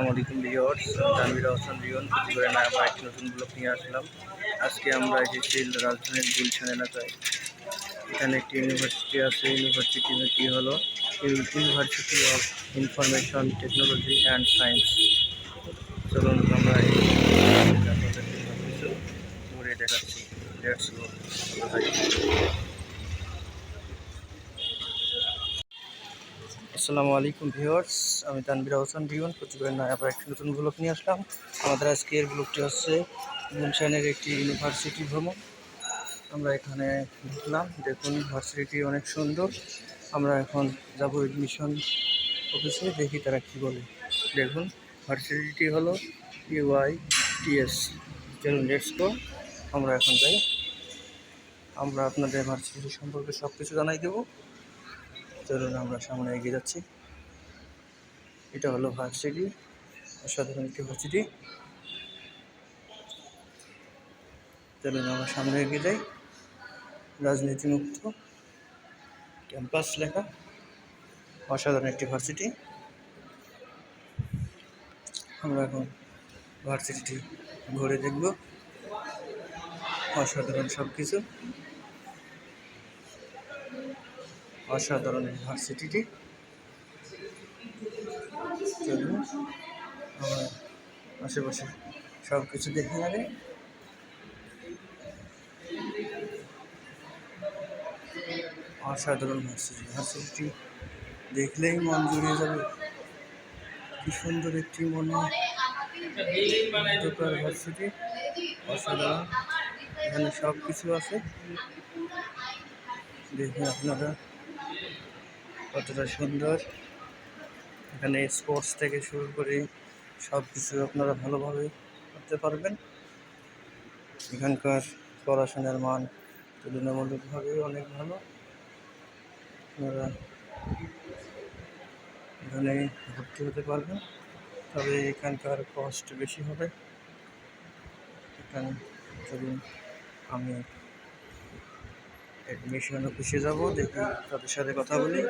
আসসালামু আলাইকুম ভিউয়ার্স। জানবির হাসান রিয়ন করে না আবার একটি নতুন ব্লগ নিয়ে আসলাম। আজকে আমরা এসেছি রাজধানীর গুলশান এলাকায় এখানে একটি ইউনিভার্সিটি আছে। ইউনিভার্সিটি হলো? University of information technology and science. চলুন আমরা ঘুরে দেখাচ্ছি। আসসালামু আলাইকুম ভিউয়ার্স, আমি তানবির হোসেন রিয়ন প্রতিবার নয়, আবার একটি নতুন ব্লগ নিয়ে আসলাম। আমাদের আজকের ব্লগটি হচ্ছে গুলশানের একটি ইউনিভার্সিটি ভ্রমণ। আমরা এখানে ঢুকলাম, দেখুন ইউনিভার্সিটি অনেক সুন্দর। আমরা এখন যাব এডমিশন অফিসে দেখি তারা কী বলে। দেখুন, ভার্সিটিটি হলো ইউআই টিএস চলুন লেটস গো আমরা এখন যাই। আমরা আপনাদের ভার্সিটি সম্পর্কে সব কিছু জানাই দেবো। চলুন আমরা সামনে এগিয়ে যাচ্ছি। এটা হলো ভার্সিটি, অসাধারণ একটি ভার্সিটি। চলুন আমরা সামনে এগিয়ে যাই। রাজনীতি মুক্ত ক্যাম্পাস লেখা, অসাধারণ একটি ভার্সিটি। আমরা এখন ভার্সিটিটি ঘুরে দেখব। অসাধারণ সব কিছু অসাধারণ ইউনিভার্সিটিটি চলুন আশেপাশে সব কিছু দেখে নেবে। অসাধারণ ভার্সিটি। ভার্সিটি দেখলেই মন জুড়িয়ে যাবে। কি সুন্দর একটি মনে দোকান ভার্সিটি। অসাধারণ। এখানে সব কিছু আছে। দেখুন আপনারা। কতটা সুন্দর। এখানে স্পোর্টস থেকে শুরু করে সব কিছু আপনারা ভালোভাবে করতে পারবেন। এখানকার পড়াশোনার মান তুলনামূলকভাবে অনেক ভালো। আপনারা এখানে ভর্তি হতে পারবেন। তবে এখানকার কস্ট বেশি হবে। এখানে চলুন আমি অ্যাডমিশন অফিসে যাব, দেখি তাদের সাথে কথা বলি।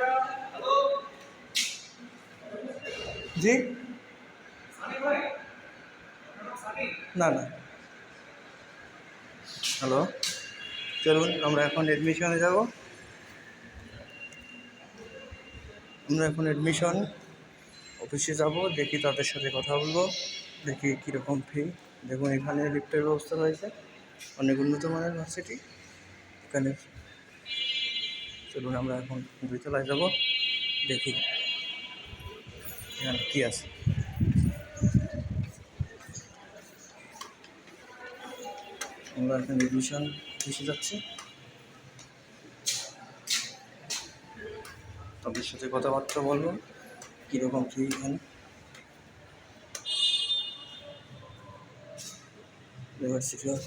জি? না না। হ্যালো? চলুন, আমরা এখন অ্যাডমিশনে যাব। আমরা এখন অ্যাডমিশন অফিসে যাব, দেখি তাদের সাথে কথা বলব। দেখি কীরকম ফি দেখুন, এখানে লিফটের ব্যবস্থা রয়েছে, অনেক উন্নত মানের ভার্সিটি। এখানে চলুন আমরা এখন দুইতলায় যাব। দেখি এখানে কী আছে। আমরা এখন এডমিশন এসে যাচ্ছি। তাদের সাথে কথাবার্তা বলব, কীরকম কী এখানে। ইউনিভার্সিটি অফ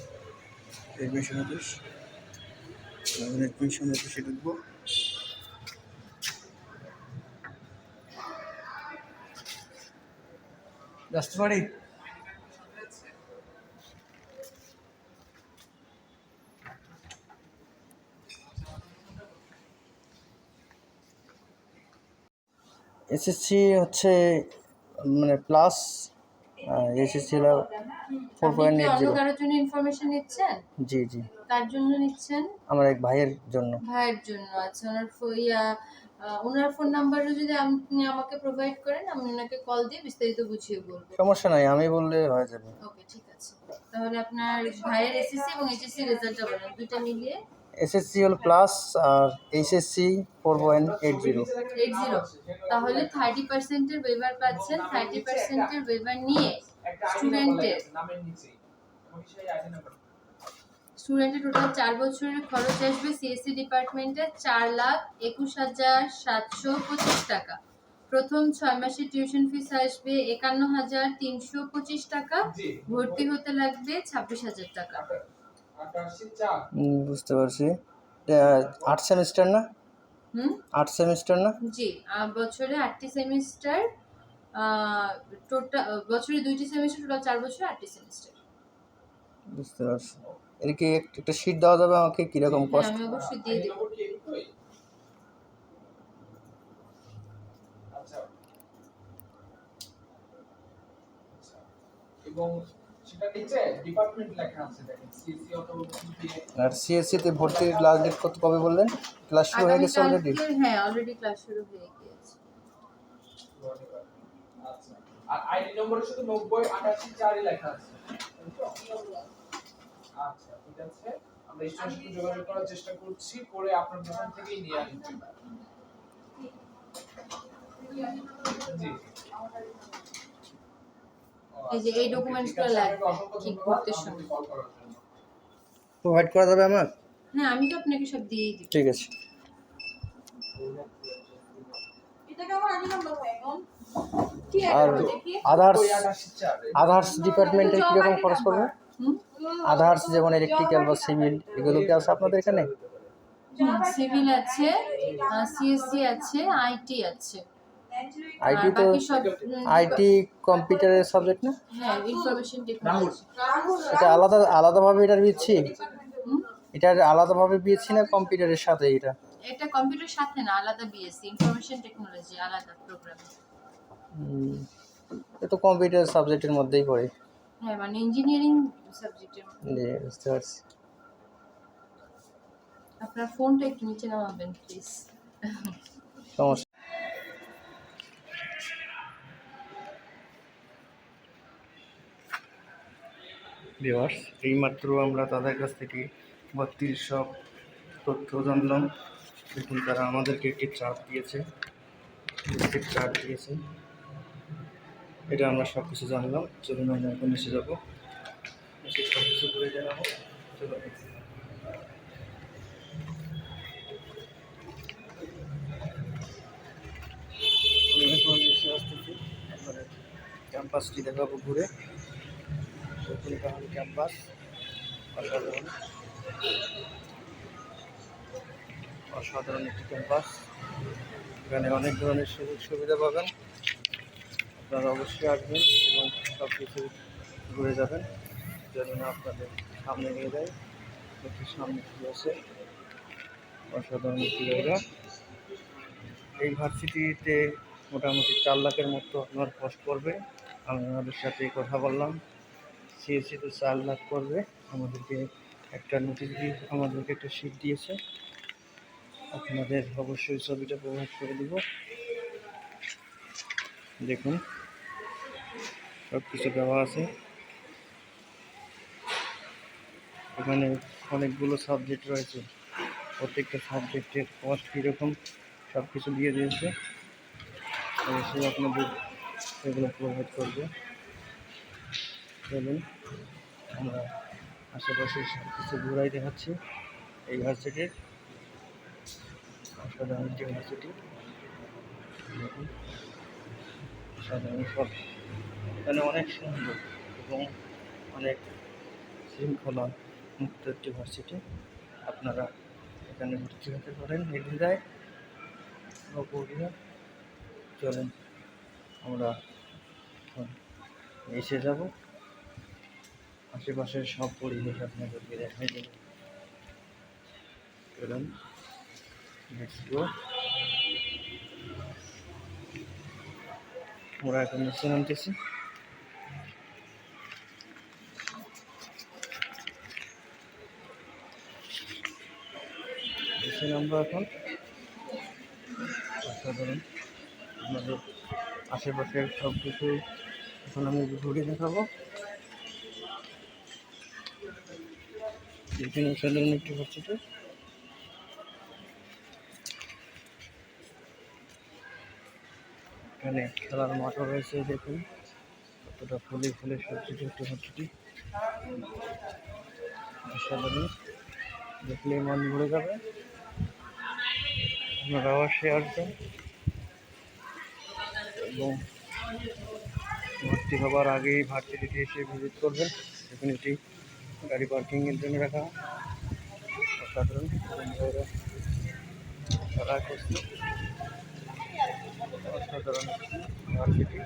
এডমিশন অফিস এখন এডমিশন অফিসে ঢুকবো। আসতে পারি এসএসসি হচ্ছে মানে প্লাস এসএসসি হলো ফোর পয়েন্ট এইট জিরো কারোর জন্য ইনফরমেশন নিচ্ছেন? জি জি। কার জন্য নিচ্ছেন? আমার এক ভাইয়ের জন্য। ভাইয়ের জন্য। আচ্ছা ওনার ইয়া ওনার ফোন নাম্বারটা যদি আপনি আমাকে প্রোভাইড করেন আমি ওনাকে কল দিয়ে বিস্তারিত বুঝিয়ে বলব। সমস্যা নাই আমি বললে হয়ে যাবে। ওকে ঠিক আছে। তাহলে আপনার ভাইয়ের এসএসসি এবং এইচএসসি রেজাল্টটা বলেন দুইটা মিলিয়ে। এসএসসি হল প্লাস আর HSC four point eight zero eight zero তাহলে থার্টি পার্সেন্টের ওয়েভার পাচ্ছেন থার্টি পার্সেন্টের ওয়েভার নিয়ে স্টুডেন্টের স্টুডেন্টের টোটাল চার বছরের খরচ আসবে সিএসসি ডিপার্টমেন্টে চার লাখ একুশ হাজার সাতশো পঁচিশ টাকা। প্রথম ছয় মাসের টিউশন ফিস আসবে একান্ন হাজার তিনশো পঁচিশ টাকা ভর্তি হতে লাগবে ছাব্বিশ হাজার টাকা। বুঝতে পারছি। আট সেমিস্টার না? হুম? আট সেমিস্টার না? জি বছরে আটটি সেমিস্টার টোটাল বছরে দুইটি সেমিস্টার টোটাল চার বছরে আটটি সেমিস্টার। বুঝতে পারছি। এর কি একটা শিট দেওয়া যাবে আমাকে কীরকম হ্যাঁ কষ্ট? আমি অবশ্যই দিয়ে দেবো। এবং সেটা নিচে ডিপার্টমেন্ট লেখা আছে দেখেন সিএসসি অথবা বিবিএ আর সিএসসি তে ভর্তির লাস্ট ডেট কত কবে বললেন? ক্লাস শুরু হয়ে গেছে অলরেডি হ্যাঁ অলরেডি ক্লাস শুরু হয়ে গিয়েছে। আচ্ছা আর আইডি নম্বরে শুধু নব্বই আটাশি চারই লেখা আছে। আচ্ছা আমরা যোগাযোগ করার চেষ্টা করছি করে আপনার দোকান থেকেই নিয়ে আসব জি। এই যে এই ডকুমেন্টসগুলো লাগবে ঠিক করতে সময় প্রোভাইড করা যাবে আমার? হ্যাঁ আমি তো আপনাকে সব দিয়েই দিই ঠিক আছে। আর আদার্স ডিপার্টমেন্টের কীরকম খরচ পড়বে? হুম আদার্স যেমন ইলেকট্রিক্যাল বা সিভিল এগুলো কি আছে আপনাদের এখানে? সিভিল আছে সিএসসি আছে আইটি আছে। আইটি তো আইটি কম্পিউটারের সাবজেক্ট না? হ্যাঁ ইনফরমেশন টেকনোলজি এটা আলাদা আলাদাভাবে এটার বিচ্ছি? এটার আলাদাভাবে বিয়েছি না কম্পিউটারের সাথে এটা? এটা কম্পিউটার সাথে না আলাদা বিএসসি ইনফরমেশন টেকনোলজি আলাদা প্রোগ্রাম হুম, এ তো কম্পিউটার সাবজেক্টের মধ্যেই পড়ে। হ্যাঁ মানে ইঞ্জিনিয়ারিং সাবজেক্টের জি বুঝতে পারছি। আপনার ফোনটা একটু নিচে নামাবেন প্লিজ সমস্যা। ভিওয়ার্স এইমাত্র আমরা তাদের কাছ থেকে বত্রিশ সব তথ্য জানলাম। দেখুন তারা আমাদেরকে একটি চার্ট দিয়েছে। একটি চার্ট দিয়েছে। এটা আমরা সব কিছু জানলাম চলুন আমরা এখন এসে যাব। এসে সব কিছু করে জানাব চলুন ক্যাম্পাসটি দেখাবো ঘুরে। ক্যাম্পাস। অসাধারণ একটি ক্যাম্পাস। এখানে অনেক ধরনের সুযোগ সুবিধা পাবেন। আপনারা অবশ্যই আসবেন এবং সব কিছু ঘুরে যাবেন, যেন আপনাদের সামনে নিয়ে যায় একটু সামনে কি আছে অসাধারণ জায়গা। এই ভার্সিটিতে মোটামুটি চার লাখের মতো আপনার কষ্ট পড়বে। আমি ওনাদের সাথে কথা বললাম। সিএসসিতে চার লাখ পড়বে। আমাদেরকে একটা নোটিশ দিয়ে, আমাদেরকে একটা শিট দিয়েছে। আপনাদের অবশ্যই ছবিটা প্রভাব করে দিব। দেখুন। সব কিছু দেওয়া আছে। এখানে অনেকগুলো সাবজেক্ট রয়েছে। প্রত্যেকটা সাবজেক্টের কস্ট কীরকম সব কিছু দিয়ে দিয়েছে। অবশ্যই আপনাদের এগুলো প্রোভাইড করবে। চলুন, আমরা আশেপাশে সব কিছু ঘুরাই দেখাচ্ছি। এই ভার্সিটির অসাধারণ একটি ভার্সিটি দেখুন, সাধারণ সব। এখানে অনেক সুন্দর এবং অনেক শৃঙ্খলা মুক্ত একটি ভার্সিটি। আপনারা এখানে ভর্তি হতে পারেন। নির্দ্বিধায় অপরিয়া চলেন, আমরা এখন এসে যাব। আশেপাশের সব পরিবেশ আপনাদেরকে দেখাই দেব। চলুন আমরা এখন নিচে নামতেছি। নিচে নামবো এখন। অসাধারণ আপনাদের আশেপাশের সব কিছু এখন আমি ঘুরে দেখাবো। এখানে অসাধারণ একটি হচ্ছে তো। এখানে খেলার মাঠও রয়েছে দেখুন। কতটা ফুলে ফুলে সজ্জিত একটি হচ্ছেটি অসাধারণ দেখলে মন ভরে যাবে। আপনারা অবশ্যই আসবেন এবং ভর্তি হবার আগেই ভার্সিটিতে এসে ভিজিট করবেন। এখানে একটি গাড়ি পার্কিংয়ের জন্য রাখা। অসাধারণ। অসাধারণ ভার্সিটি।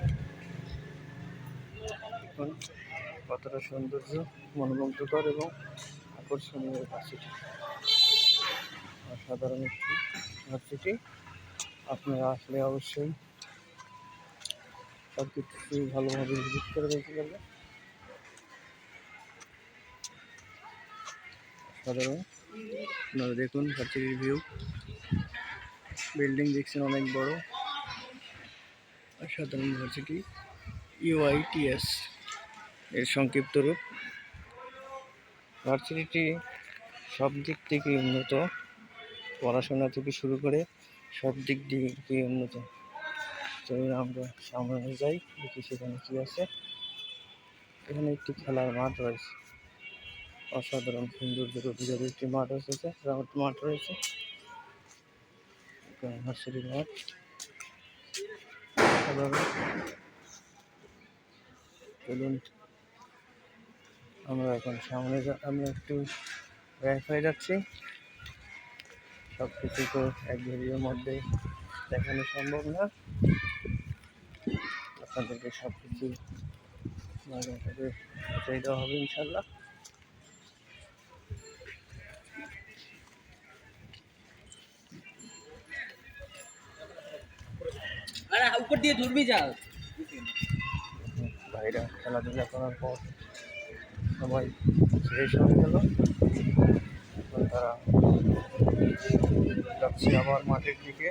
কতটা সৌন্দর্য, মনোমুগ্ধকর এবং আকর্ষণীয় ভার্সিটি। অসাধারণ একটি ভার্সিটি। আপনারা আসলে অবশ্যই সব কিছু ভালোভাবে ভিজিট করে দেখতে পারবেন সাধারণ। আপনারা দেখুন ভার্সিটির ভিউ বিল্ডিং দেখছেন অনেক বড়। সাধারণ ইউনিভার্সিটি ইউআইটিএস এর সংক্ষিপ্ত রূপ। ভার্সিটিটি সব দিক থেকে উন্নত। পড়াশোনা থেকে শুরু করে সব দিক থেকে উন্নত। তো আমরা সামনে যাই, দেখি সেখানে কি আছে। এখানে একটি খেলার মাঠ রয়েছে। অসাধারণ সৌন্দর্যের অভিযোগ একটি মাঠ এসেছে গ্রাউন্ড মাঠ রয়েছে। এখানে মাঠ। চলুন আমরা এখন সামনে আমরা একটু ওয়াইফাই যাচ্ছি। সব কিছু তো এক ভিডিওর মধ্যে দেখানো সম্ভব না। আপনাদেরকে সব কিছু ভালো করে বুঝিয়ে দেওয়া হবে ইনশাল্লাহ উপর দিয়ে ধরবি যা। ভাইরা খেলাধুলা করার পর সবাই ফ্রেশ হয়ে গেল। তারা যাচ্ছে আবার মাঠের দিকে।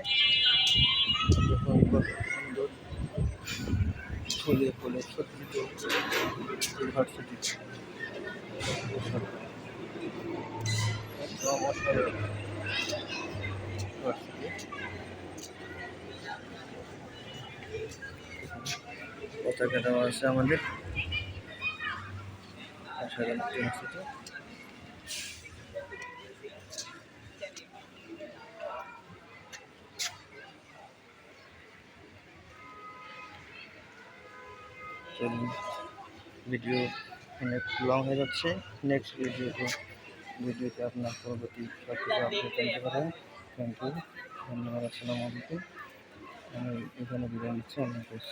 সুন্দর ফুলে ফুলে সজ্জিত ইউনিভার্সিটি। পতাকা দেওয়া আছে আমাদের। অসাধারণ ইউনিভার্সিটি। চলুন ভিডিও অনেক লং হয়ে যাচ্ছে। নেক্সট ভিডিওতে ভিডিওতে আপনার পরবর্তী সব কিছু আপডেট জানতে পারেন। থ্যাংক ইউ ধন্যবাদ, আসসালামু আলাইকুম। আমি এখানে বিদায় নিচ্ছি। হাফেজ।